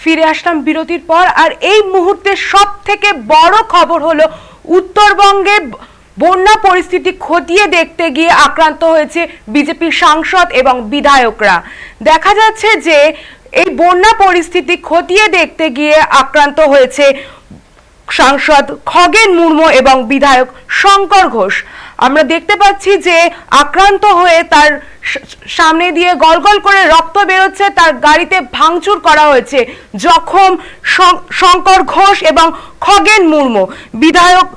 ফিরে আসলাম বিরতির পর, আর এই মুহূর্তে সব থেকে বড় খবর হলো উত্তরবঙ্গে বন্যা পরিস্থিতি খতিয়ে দেখতে গিয়ে আক্রান্ত হয়েছে বিজেপির সাংসদ এবং বিধায়করা। দেখা যাচ্ছে যে এই বন্যা পরিস্থিতি খতিয়ে দেখতে গিয়ে আক্রান্ত হয়েছে সাংসদ খগেন মুর্মু এবং বিধায়ক শঙ্কর ঘোষ। আমরা দেখতে পাচ্ছি যে আক্রান্ত হয়ে তার সামনে দিয়ে গলগল করে রক্ত বেরোচ্ছে, তার গাড়িতে ভাঙচুর করা হয়েছে। জখম শঙ্কর ঘোষ এবং খগেন মুর্মু। বিধায়ক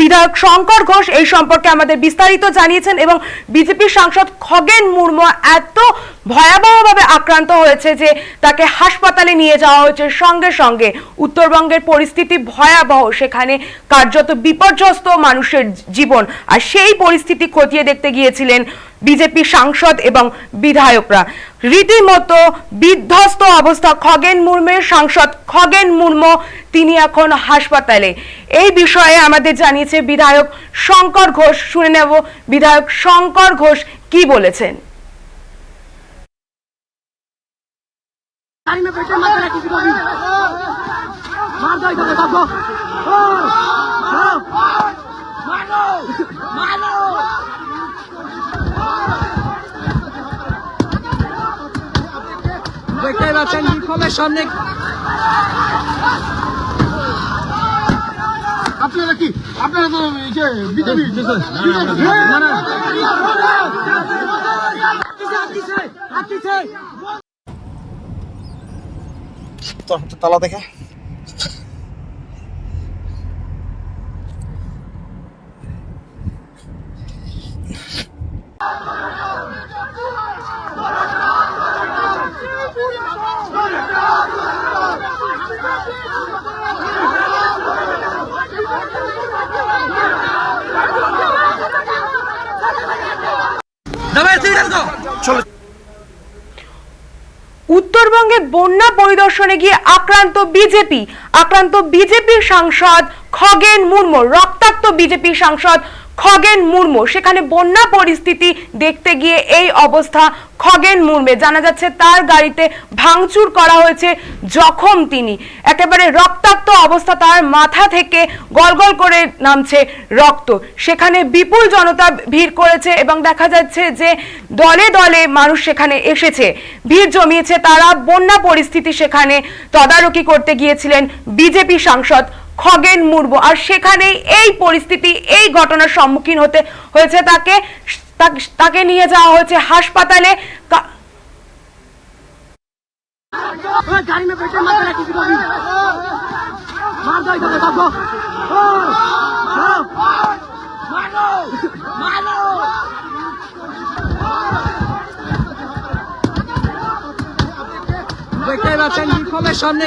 বিধায়ক শঙ্কর ঘোষ এই সম্পর্কে আমাদের বিস্তারিত জানিয়েছেন এবং বিজেপি সাংসদ খগেন মুর্মু এত ভয়াবহভাবে আক্রান্ত হয়েছে যে তাকে হাসপাতালে নিয়ে যাওয়া হয়েছে সঙ্গে সঙ্গে। উত্তরবঙ্গের পরিস্থিতি ভয়াবহ, সেখানে কার্যত বিপর্যস্ত মানুষের জীবন। আর সেই পরিস্থিতি খতিয়ে দেখতে গিয়েছিলেন বিজেপি সাংসদ এবং বিধায়করা। রীতিমতো বিধ্বস্ত অবস্থা খগেন মুর্মুর সাংসদ খগেন মুর্মু, তিনি এখন হাসপাতালে। এই বিষয়ে আমাদের জানিয়েছে বিধায়ক শঙ্কর ঘোষ। শুনে নেব বিধায়ক শঙ্কর ঘোষ কি বলেছেন। गाड़ी দেখতে পাচ্ছেন বিক্ষোভের সামনে আপনারা কি আপনারা তো বিজেপি না না তালা দেখে দবাই সিরিয়াস গো চলো উত্তরবঙ্গে বন্যা পরিদর্শনে গিয়ে আক্রান্ত বিজেপি। আক্রান্ত বিজেপির সাংসদ খগেন মুর্মু, রক্তাক্ত বিজেপি সাংসদ খগেন মুর্মু। সেখানে বন্যা পরিস্থিতি দেখতে গিয়ে এই অবস্থা খগেন মুর্মে। জানা যাচ্ছে তার গাড়িতে ভাঙচুর করা হয়েছে জখম তিনি। একেবারে রক্তাক্ত অবস্থা তার মাথা থেকে গলগল করে নামছে রক্ত। সেখানে বিপুল জনতা ভিড় করেছে এবং দেখা যাচ্ছে যে দলে দলে মানুষ সেখানে এসেছে। ভিড় জমিয়েছে তারা। বন্যা পরিস্থিতি সেখানে তদারকি করতে গিয়েছিলেন বিজেপি সাংসদ খগেন মুর্মু আর সেখানেই এই পরিস্থিতি এই ঘটনার সম্মুখীন হতে হয়েছে তাকে। তাকে নিয়ে যাওয়া হয়েছে হাসপাতালে। দেখতে পাচ্ছেন বিক্ষোভের সামনে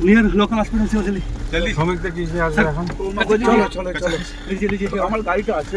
নিয়ার লোকাল হাসপাতাল চলে চলি জলদি শ্রমিকটা কি আছে এখন? চলো চলো চলো আমার গাড়িটা আছে।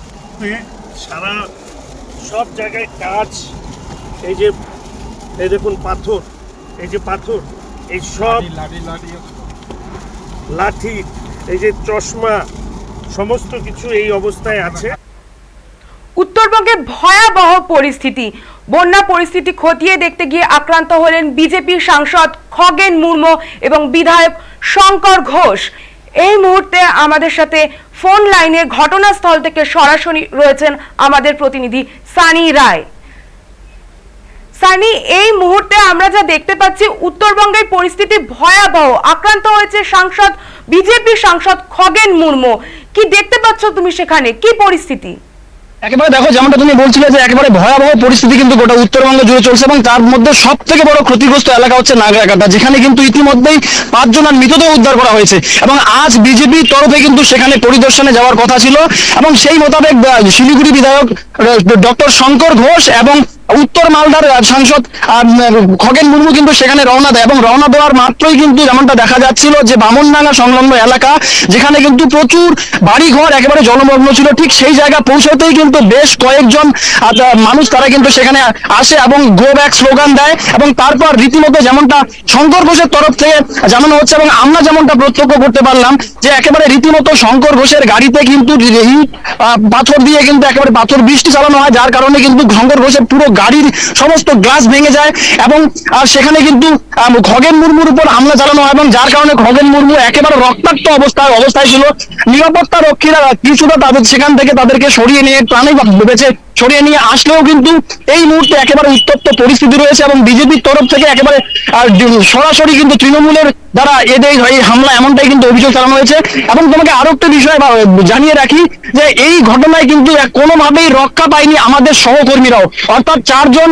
সারা সব জায়গায় কাজ এই যে এই দেখুন পাথর এই যে পাথর এই সব লাঠি এই যে চশমা সমস্ত কিছু এই অবস্থায় আছে। উত্তরবঙ্গে ভয়াবহ পরিস্থিতি। বন্যা পরিস্থিতি খতিয়ে দেখতে গিয়ে আক্রান্ত হলেন বিজেপির সাংসদ খগেন মুর্মু এবং বিধায়ক শঙ্কর ঘোষ। এই মুহূর্তে আমাদের সাথে ফোন লাইনে ঘটনাস্থল থেকে সরাসরি রয়েছেন আমাদের প্রতিনিধি সানি রায়। সানি, এই মুহূর্তে আমরা যা দেখতে পাচ্ছি, উত্তরবঙ্গের পরিস্থিতি ভয়াবহ। আক্রান্ত হয়েছে সাংসদ, বিজেপি সাংসদ খগেন মুর্মু। কি দেখতে পাচ্ছ তুমি সেখানে? কি পরিস্থিতি? একেবারে দেখো, যেমনটা তুমি বলছিলে যে একেবারে ভয়াবহ পরিস্থিতি কিন্তু গোটা উত্তরবঙ্গ জুড়ে চলছে এবং তার মধ্যে সব থেকে বড় ক্ষতিগ্রস্ত এলাকা হচ্ছে নাগরাকাটা, যেখানে কিন্তু ইতিমধ্যেই পাঁচজনের মৃতদেহ উদ্ধার করা হয়েছে। এবং আজ বিজেপির তরফে কিন্তু সেখানে পরিদর্শনে যাওয়ার কথা ছিল এবং সেই মোতাবেক শিলিগুড়ি বিধায়ক ডক্টর শঙ্কর ঘোষ এবং উত্তর মালদার সাংসদ খগেন মুর্মু কিন্তু সেখানে রওনা দেয় এবং রওনা দেওয়ার মাত্রই কিন্তু যেমনটা দেখা যাচ্ছিল যে বামনডাঙ্গা সংলগ্ন এলাকা, যেখানে কিন্তু প্রচুর বাড়িঘর একেবারে জলমগ্ন ছিল। ঠিক সেই জায়গা পৌঁছতেই কিন্তু বেশ কয়েকজন মানুষ তারা কিন্তু সেখানে আসে এবং গো ব্যাক স্লোগান দেয় এবং তারপর রীতিমতো যেমনটা শঙ্কর ঘোষের তরফ থেকে জানানো হচ্ছে এবং আমরা যেমনটা প্রত্যক্ষ করতে পারলাম যে একেবারে রীতিমতো শঙ্কর ঘোষের গাড়িতে কিন্তু পাথর দিয়ে কিন্তু একেবারে পাথর বৃষ্টি চালানো হয়, যার কারণে কিন্তু শঙ্কর ঘোষের পুরো গাড়ির সমস্ত গ্লাস ভেঙে যায় এবং সেখানে কিন্তু খগেন মুর্মুর উপর হামলা চালানো হয় এবং যার কারণে খগেন মুর্মু একেবারে রক্তাক্ত অবস্থায় অবস্থায় ছিল। নিরাপত্তা রক্ষীরা কিছুটা তাদের, সেখান থেকে তাদেরকে সরিয়ে নিয়ে প্রাণে বেঁচে সরিয়ে নিয়ে আসলেও কিন্তু এই মুহূর্তে একেবারে উত্তপ্ত পরিস্থিতি রয়েছে এবং বিজেপির তরফ থেকে একেবারে সরাসরি কিন্তু তৃণমূলের দ্বারা এদের এই হামলা এমনটাই কিন্তু অভিযোগ চালানো হয়েছে। এবং তোমাকে আরও একটা বিষয় জানিয়ে রাখি যে এই ঘটনায় কিন্তু কোনোভাবেই রক্ষা পায়নি আমাদের সহকর্মীরাও। অর্থাৎ চারজন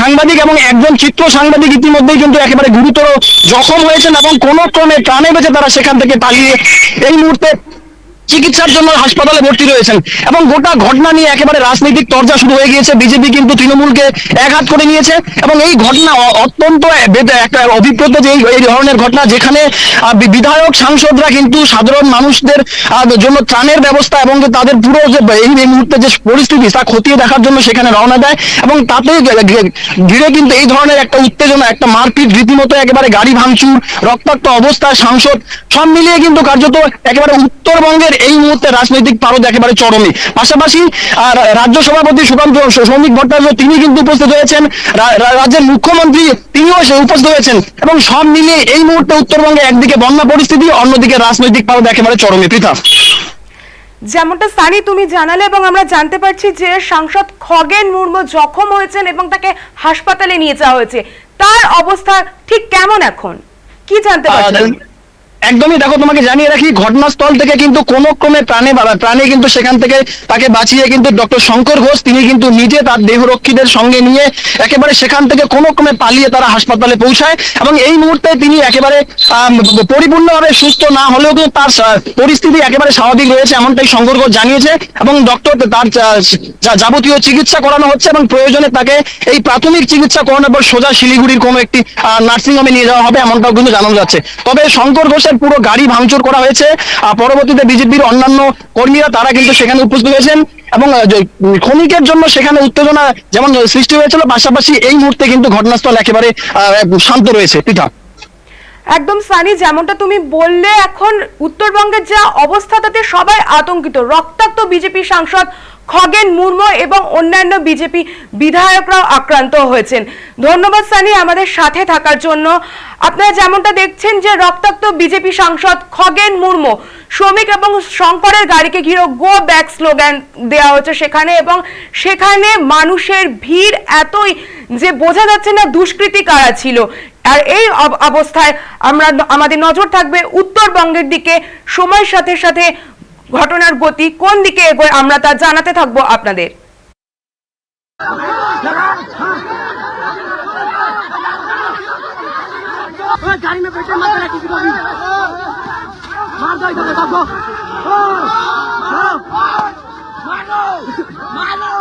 সাংবাদিক এবং একজন চিত্র সাংবাদিক ইতিমধ্যেই কিন্তু একেবারে গুরুতর জখম হয়েছেন এবং কোনো ক্রমে প্রাণে বেঁচে তারা সেখান থেকে পালিয়ে এই মুহূর্তে চিকিৎসার জন্য হাসপাতালে ভর্তি রয়েছেন। এবং গোটা ঘটনা নিয়ে একেবারে রাজনৈতিক চর্চা শুরু হয়ে গিয়েছে। বিজেপি কিন্তু তৃণমূলকে একহাত করে নিয়েছে। এবং এই ঘটনা অত্যন্ত একটা অভিপ্রেত যে এই- ধরনের ঘটনা যেখানে বিধায়ক সাংসদরা কিন্তু সাধারণ মানুষদের জন্য ত্রাণের ব্যবস্থা এবং তাদের পুরো যে এই মুহূর্তে যে পরিস্থিতি, তা খতিয়ে দেখার জন্য সেখানে রওনা দেয়। এবং তাতে ঘিরে কিন্তু এই ধরনের একটা উত্তেজনা, একটা মারপিট রীতিমতো একেবারে গাড়ি ভাঙচুর, রক্তাক্ত অবস্থায় সাংসদ, সব মিলিয়ে কিন্তু কার্যত একেবারে উত্তরবঙ্গের এই মুহূর্তে রাজনৈতিক পারদ একেবারে চরমে। পাশাপাশি আর রাজ্য সভাপতি সুকান্ত শ্রমিক ভট্টাচার্য তিনি কিন্তু উপস্থিত হয়েছেন। রাজ্যের মুখ্যমন্ত্রী তিনিও সে উপস্থিত হয়েছেন। এবং সব মিলিয়ে এই মুহূর্তে উত্তরবঙ্গে একদিকে বন্যা পরিস্থিতি অন্যদিকে রাজনৈতিক পারদ একেবারে চরমে। পৃথা। যেমনটা সানি তুমি জানালে এবং আমরা জানতে পারছি যে সাংসদ খগেন মুর্মু জখম হয়েছেন এবং তাকে হাসপাতালে নিয়ে যাওয়া হয়েছে। তার অবস্থা ঠিক কেমন এখন? কি জানতে পারছেন? একদমই দেখো, তোমাকে জানিয়ে রাখি, ঘটনাস্থল থেকে কিন্তু কোন ক্রমে প্রাণে প্রাণে কিন্তু সেখান থেকে তাকে বাঁচিয়ে কিন্তু ডক্টর শঙ্কর ঘোষ, তিনি কিন্তু নিজে তার দেহরক্ষীদের সঙ্গে নিয়ে একেবারে সেখান থেকে কোন ক্রমে পালিয়ে তারা হাসপাতালে পৌঁছায় এবং এই মুহূর্তে তিনি একেবারে পরিপূর্ণভাবে সুস্থ না হলেও কিন্তু তার পরিস্থিতি একেবারে স্বাভাবিক রয়েছে, এমনটাই শঙ্কর ঘোষ জানিয়েছে এবং ডক্টর তার যাবতীয় চিকিৎসা করানো হচ্ছে এবং প্রয়োজনে তাকে এই প্রাথমিক চিকিৎসা করানোর পর সোজা শিলিগুড়ির কোনো একটি নার্সিং হোমে নিয়ে যাওয়া হবে, এমনটাও কিন্তু জানানো যাচ্ছে। তবে শঙ্কর ঘোষের পুরো গাড়ি ভাঙচুর করা হয়েছে। পরবর্তীতে বিজেপির অন্যান্য কর্মীরা তারা কিন্তু সেখানে উপস্থিত হয়েছেন এবং ক্ষণিকের জন্য সেখানে উত্তেজনা যেমন সৃষ্টি হয়েছিল, পাশাপাশি এই মুহূর্তে কিন্তু ঘটনাস্থল একেবারে শান্ত রয়েছে। পৃথা একদম সানি, যেমনটা তুমি বললে, এখন উত্তরবঙ্গের যা অবস্থা, তাতে সবাই আতঙ্কিত। রক্তাক্ত বিজেপি সাংসদ খগেন মুর্মু এবং অন্যান্য বিজেপি বিধায়করাও আক্রান্ত হয়েছেন। ধন্যবাদ সানি আমাদের সাথে থাকার জন্য। আপনারা যেমনটা দেখছেন যে রক্তাক্ত বিজেপি সাংসদ খগেন মুর্মু শ্রমিক এবং শঙ্করের গাড়িকে ঘিরে গো ব্যাক স্লোগান দেওয়া হচ্ছে সেখানে এবং সেখানে মানুষের ভিড় এতই যে বোঝা যাচ্ছে না দুষ্কৃতী কারা ছিল আর এই অব- অবস্থায় আমরা আমাদের নজর থাকবে উত্তরবঙ্গের দিকে সময়ের সাথে সাথে ঘটনার গতি কোন দিকে এগোয় আমরা তা জানাতে থাকবো আপনাদের ओए गाड़ी में बैठे मत মারদাই ধরে বাবু মারো মারো মারো।